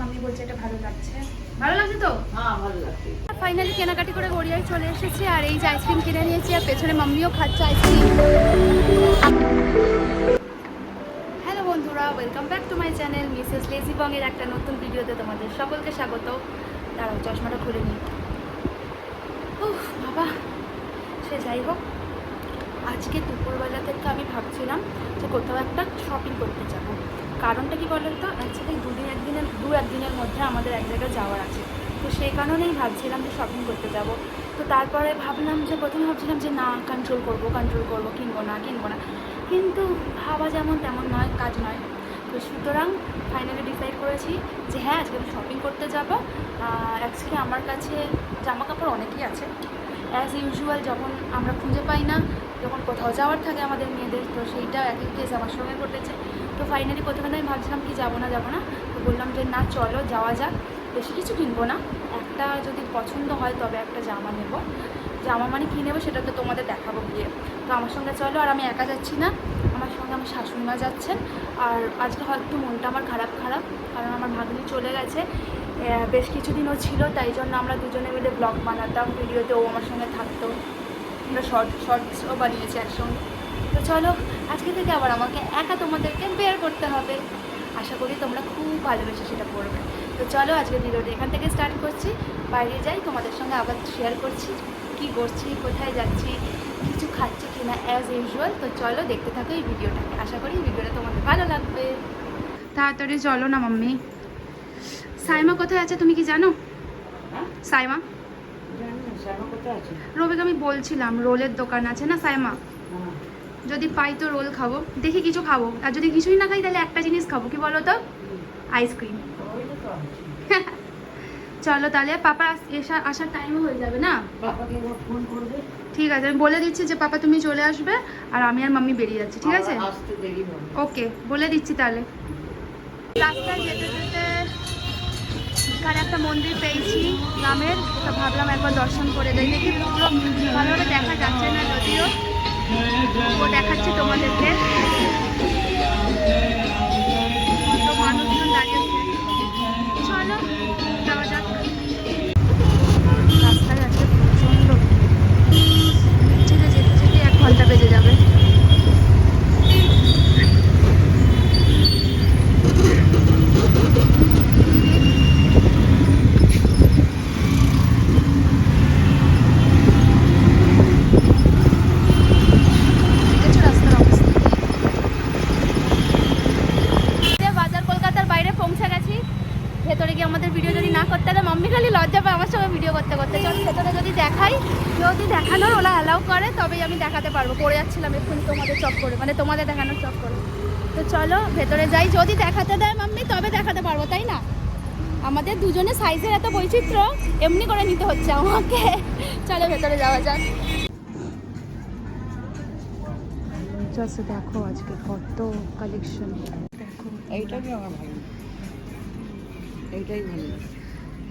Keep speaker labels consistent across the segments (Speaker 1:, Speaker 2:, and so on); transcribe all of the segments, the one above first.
Speaker 1: Mummy বলছে এটা ভালো লাগছে। ভালো লাগছে তো?
Speaker 2: হ্যাঁ ভালো লাগছে।
Speaker 1: ফাইনালি কেনাকাটি করে গড়িয়ায় চলে এসেছি আর এই যে আইসক্রিম কিনে নিয়েছি আর পেছনে মাম্মিও খাচ্ছে আইসক্রিম হ্যালো বন্ধুরা welcome back to my channel Mrs lazy বংয়ের একটা নতুন ভিডিওতে তোমাদের সকলকে স্বাগত। দাঁড়াও চশমাটা খুলে নিই। উফ বাবা সে যাই হোক আজকে দুপুরবেলা থেকে আমি ভাবছিলাম যে কোথাও একটা শপিং করতে যাব। কারণটা কি বলেন তো? অ্যাকচুয়ালি দুদিন একদিনের, দু একদিনের মধ্যে আমাদের এক জায়গায় যাওয়ার আছে। তো সেই কারণেই ভাবছিলাম যে শপিং করতে যাব। তো তারপরে ভাবলাম যে প্রথমে ভাবছিলাম যে না কন্ট্রোল করব কন্ট্রোল করব, কিনবো না কিনবো না। কিন্তু ভাবা যেমন তেমন নয়, কাজ নয়। তো সুতরাং ফাইনালি ডিসাইড করেছি যে হ্যাঁ আজকে আমি শপিং করতে যাব। অ্যাকচুয়ালি আমার কাছে জামা কাপড় অনেকই আছে। অ্যাজ ইউজুয়াল যখন আমরা খুঁজে পাই না, যখন কোথাও যাওয়ার থাকে আমাদের মেয়েদের, তো সেইটা একই কেস আমার সঙ্গে ঘটেছে। তো ফাইনালি প্রথমে আমি ভাবছিলাম কি যাব না যাব না, তো বললাম যে না, চলো, যাওয়া যাক। বেশি কিছু কিনবো না। একটা যদি পছন্দ হয়, তবে একটা জামা নেব। জামা মানে কী নেব, সেটা তো তোমাদের দেখাবো গিয়ে। তো আমার সঙ্গে চলো, আর আমি একা যাচ্ছি না। আমার সঙ্গে আমার শাশুড়ি মা যাচ্ছেন। আর আজকে হয়তো মনটা আমার খারাপ খারাপ, কারণ আমার ভাগ্নি চলে গেছে। বেশ কিছুদিনও ছিল, তাই জন্য আমরা দুজনে মিলে ব্লগ বানাতাম, ভিডিওতে ও আমার সঙ্গে থাকতো। আমরা শর্ট শর্টসও বানিয়েছি একসঙ্গে। তো চলো, আজকে থেকে আবার আমাকে একা তোমাদেরকে বের করতে হবে। আশা করি তোমরা খুব ভালোবেসে সেটা করবে। তো চলো, আজকে ভিডিওটা এখান থেকে স্টার্ট করছি। বাইরে যাই, তোমাদের সঙ্গে আবার শেয়ার করছি কি করছি, কোথায় যাচ্ছি, কিছু খাচ্ছি কিনা অ্যাজ ইউজুয়াল তো চলো, দেখতে থাকো এই ভিডিওটাকে। আশা করি ভিডিওটা তোমাদের ভালো লাগবে। তাড়াতাড়ি চলো না, মাম্মি। সাইমা কোথায় আছে তুমি কি জানো?
Speaker 2: হ্যাঁ?
Speaker 1: সাইমা? রবিকে আমি বলছিলাম রোলের দোকান আছে না সাইমা?
Speaker 2: হ্যাঁ।
Speaker 1: যদি পাই তো রোল খাব। দেখি কিছু খাব। আর যদি কিছুই না খাই তাহলে একটা জিনিস খাব। কি বলো তো? আইসক্রিম। চলো তাহলে পাপা এসা আসার টাইমও হয়ে যাবে না? ঠিক আছে আমি বলে দিচ্ছি যে পাপা তুমি চলে আসবে আর আমি আর মাম্মি বেরিয়ে যাচ্ছি ঠিক আছে? ওকে বলে দিচ্ছি তাহলে। রাস্তায় যেতে যেতে এখানে একটা মন্দির পেয়েছি গ্রামের, তো ভাবলাম একবার দর্শন করে দেয় দেখি। পুরো ভালোভাবে দেখা যাচ্ছে না যদিও। দেখাচ্ছে দেখাচ্ছি তোমাদেরকে। লজ্জা পায় আমার সঙ্গে ভিডিও করতে করতে। চল ভেতরে যদি দেখাই যদি দেখানোর ওরা অ্যালাউ করে তবেই আমি দেখাতে পারব। পড়ে যাচ্ছিলাম এক্ষুনি তোমাদের চক করে মানে তোমাদের দেখানোর চক করে। তো চলো ভেতরে যাই। যদি দেখাতে দেয় মাম্মি তবে দেখাতে পারব তাই না? আমাদের দুজনে সাইজের এত বৈচিত্র্য এমনি করে নিতে হচ্ছে আমাকে। চলো ভেতরে যাওয়া যাক। জাস্ট দেখো আজকে কত কালেকশন দেখো
Speaker 2: এইটাই আমার ভালো? এইটাই ভালো।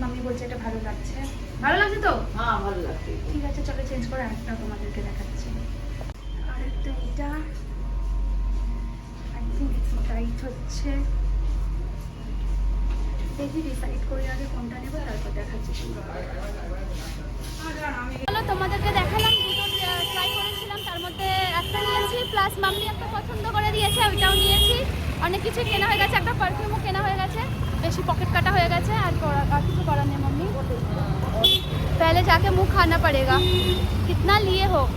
Speaker 1: মাম্মি বলছে এটা ভালো লাগছে। ভালো লাগছে তো?
Speaker 2: হ্যাঁ ভালো লাগছে।
Speaker 1: ঠিক আছে চলো চেঞ্জ করে আরেকটা তোমাদেরকে দেখাচ্ছি। আরেকটা এটা। আই থিঙ্ক টাইট হচ্ছে। দেখি ডিসাইড করি আগে কোনটা নেব তারপর দেখাচ্ছি তোমাদেরকে দেখালাম দুটো ট্রাই করেছিলাম তার মধ্যে একটা নিয়েছি প্লাস মাম্মি একটা পছন্দ করে দিয়েছে ওইটাও নিয়েছি। অনেক কিছু কেনা হয়ে গেছে একটা পারফিউমও কেনা হয়ে গেছে। বেশি পকেট কাটা হয়ে গেছে, আর আর কিছু করার নেই মম্মি। পেলে যাকে মুখ খানা পড়েগা, কিতনা লিয়ে হোক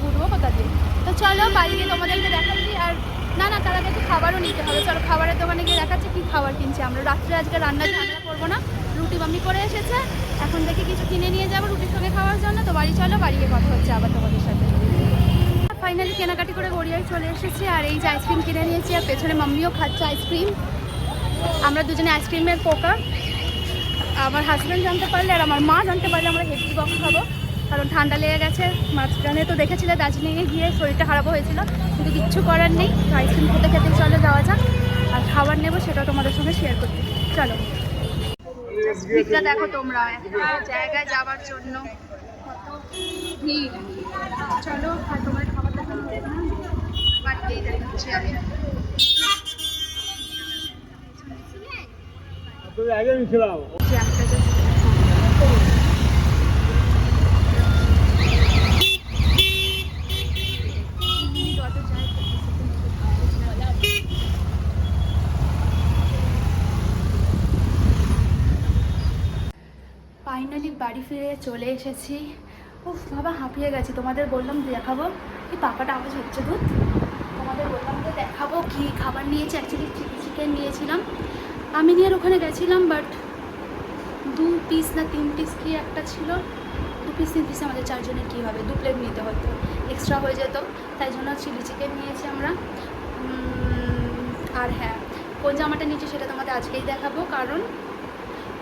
Speaker 1: ঘুরবো কোথা দিয়ে? তো চলো বাড়ি গিয়ে তোমাদেরকে দেখাচ্ছি, আর না না, তার আগে একটু খাবারও নিতে হবে। চলো, খাবারের দোকানে গিয়ে দেখাচ্ছে কী খাবার কিনছি আমরা। রাত্রে আজকে রান্না ঝামেলা করব না। রুটি মাম্মি করে এসেছে। এখন থেকে কিছু কিনে নিয়ে যাব রুটির সঙ্গে খাওয়ার জন্য। তো বাড়ি চলো, বাড়ি গিয়ে কথা হচ্ছে আবার তোমাদের সাথে। ফাইনালি কেনাকাটি করে গড়িয়ায় চলে এসেছি, আর এই যে আইসক্রিম কিনে নিয়েছি, আর পেছনে মাম্মিও খাচ্ছে আইসক্রিম আমরা দুজনে আইসক্রিমের পোকা। আমার হাজব্যান্ড জানতে পারলে আর আমার মা জানতে পারলে আমরা হেভি বক্স খাব। কারণ ঠান্ডা লেগে গেছে, মাঝখানে তো দেখেছিলে দার্জিলিংয়ে গিয়ে শরীরটা খারাপ হয়েছিল, কিন্তু কিচ্ছু করার নেই। তো আইসক্রিম খেতে খেতে চলে যাওয়া যাক, আর খাবার নেব সেটা তোমাদের সঙ্গে শেয়ার করতে চলো। দেখো তোমরা, একটা জায়গায় যাওয়ার জন্য। চলো, আর তোমার খাবার বাড়িতেই দেখাচ্ছি আমি যে একটা just যত যাই ফাইনালি বাড়ি ফিরে চলে এসেছি। উফ, বাবা, হাঁপিয়ে গেছি। তোমাদের বললাম দেখাবো। কি পাকাটা আওয়াজ হচ্ছে দুধ তোমাদের বললাম যে দেখাবো কি খাবার নিয়েছি। অ্যাকচুয়ালি চিকেন নিয়েছিলাম। আমি নিয়ে ওখানে গেছিলাম বাট দু পিস না তিন পিস কি একটা ছিল, দু পিস তিন পিস আমাদের চারজনের কী হবে, দু প্লেট নিতে হতো এক্সট্রা হয়ে যেত, তাই জন্য চিলি চিকেন নিয়েছি আমরা। আর হ্যাঁ কোন জামাটা নিয়েছি সেটা তোমাদের আজকেই দেখাবো, কারণ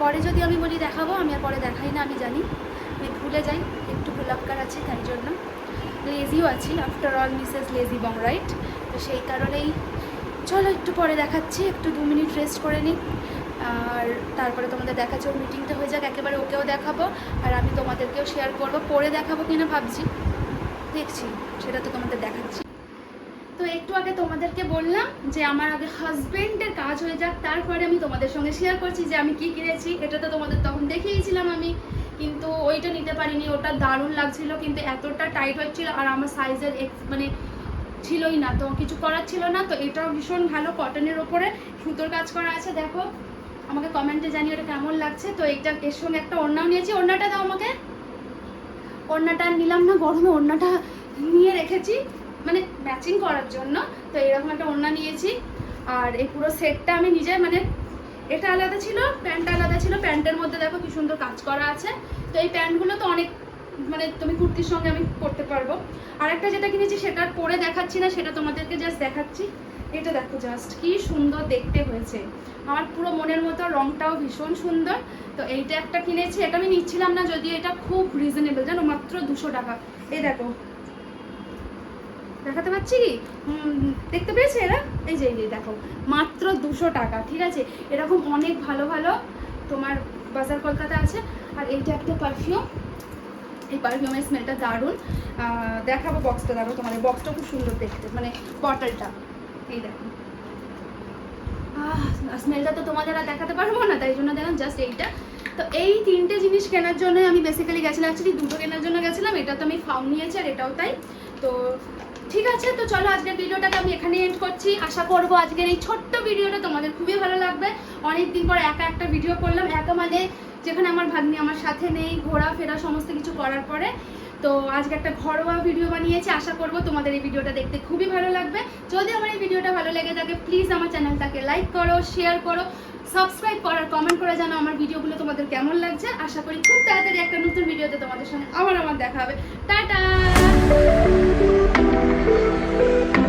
Speaker 1: পরে যদি আমি বলি দেখাবো, আমি আর পরে দেখাই না, আমি জানি, আমি ভুলে যাই, একটু ভুলাক্কার আছি তাই জন্য। লেজিও আছি after all Mrs lazy Bong right তো সেই কারণেই চলো একটু পরে দেখাচ্ছি, একটু দু মিনিট রেস্ট করে নিই। আর তারপরে তোমাদের দেখাচ্ছি, ওর মিটিংটা হয়ে যাক, একেবারে ওকেও দেখাবো, আর আমি তোমাদেরকেও শেয়ার করব। পরে দেখাবো কিনা ভাবছি। দেখছি, সেটা তো তোমাদের দেখাচ্ছি। তো একটু আগে তোমাদেরকে বললাম যে আমার আগে হাজবেন্ডের কাজ হয়ে যাক, তারপরে আমি তোমাদের সঙ্গে শেয়ার করছি যে আমি কি কিনেছি, এটা তো তোমাদের তখন দেখিয়েছিলাম আমি। কিন্তু ওইটা নিতে পারিনি, ওটা দারুণ লাগছিল, কিন্তু এতটা টাইট হচ্ছিল আর আমার সাইজের মানে ছিলই না, তো কিছু করার ছিল না, তো এটাও ভীষণ ভালো কটনের ওপরে সুতোর কাজ করা আছে, দেখো। আমাকে কমেন্টে জানিয়ে ওটা কেমন লাগছে। তো এটা এর সঙ্গে একটা ওড়নাও নিয়েছি। ওড়নাটা দাও আমাকে। ওড়নাটা নিলাম না, গরমে ওড়নাটা নিয়ে রেখেছি। মানে ম্যাচিং করার জন্য, তো এরকম একটা ওড়না নিয়েছি। আর এই পুরো সেটটা আমি নিজে মানে এটা আলাদা ছিল, প্যান্টটা আলাদা ছিল। প্যান্টের মধ্যে দেখো কি সুন্দর কাজ করা আছে। তো এই প্যান্টগুলো তো অনেক মানে তুমি কুর্তির সঙ্গে আমি করতে পারব। আর একটা যেটা কিনেছি সেটা পরে দেখাচ্ছি না, সেটা তোমাদেরকে জাস্ট দেখাচ্ছি। এটা দেখো জাস্ট কি সুন্দর দেখতে হয়েছে। আমার পুরো মনের মতো, রংটাও ভীষণ সুন্দর। তো এইটা একটা কিনেছি, এটা আমি নিচ্ছিলাম না যদি এটা খুব রিজনেবল জানো, মাত্র দুশো টাকা। এই দেখো। দেখাতে পাচ্ছি? কি দেখতে পেয়েছে এরা? এই যে, এই দেখো। মাত্র দুশো টাকা, ঠিক আছে? এরকম অনেক ভালো ভালো তোমার বাজার কলকাতা আছে। আর এইটা একটা পারফিউম এই পারফিউমের স্মেলটা দারুণ। দেখাবো বক্সটা দেখো তোমাদের। বক্সটা খুব সুন্দর দেখতে মানে বটলটা এই দেখো। স্মেলটা তো তোমাদের আর দেখাতে পারব না, তাই জন্য দেখলাম জাস্ট এইটা। তো এই তিনটে জিনিস কেনার জন্য আমি বেসিক্যালি গেছিলাম। অ্যাকচুয়ালি দুটো কেনার জন্য গেছিলাম, এটা তো আমি ফাউন নিয়েছি আর এটাও তাই। তো ঠিক আছে, তো চলো আজকের ভিডিওটাকে আমি এখানে এন্ড করছি। আশা করব আজকের এই ছোট্ট ভিডিওটা তোমাদের খুবই ভালো লাগবে। অনেক দিন পর একা একটা ভিডিও করলাম, একা মানে যেখানে আমার ভাগ্নি আমার সাথে নেই, ঘোরাফেরা সমস্ত কিছু করার পরে। তো আজকে একটা ঘরোয়া ভিডিও বানিয়েছি, আশা করব তোমাদের এই ভিডিওটা দেখতে খুবই ভালো লাগবে। যদি আমার এই ভিডিওটা ভালো লেগে থাকে প্লিজ আমার চ্যানেলটাকে লাইক করো শেয়ার করো সাবস্ক্রাইব করার কমেন্ট করে জানো আমার ভিডিওগুলো তোমাদের কেমন লাগছে। আশা করি খুব তাড়াতাড়ি একটা নতুন ভিডিওতে তোমাদের সঙ্গে আবার আমার দেখা হবে। টাটা! Thank you.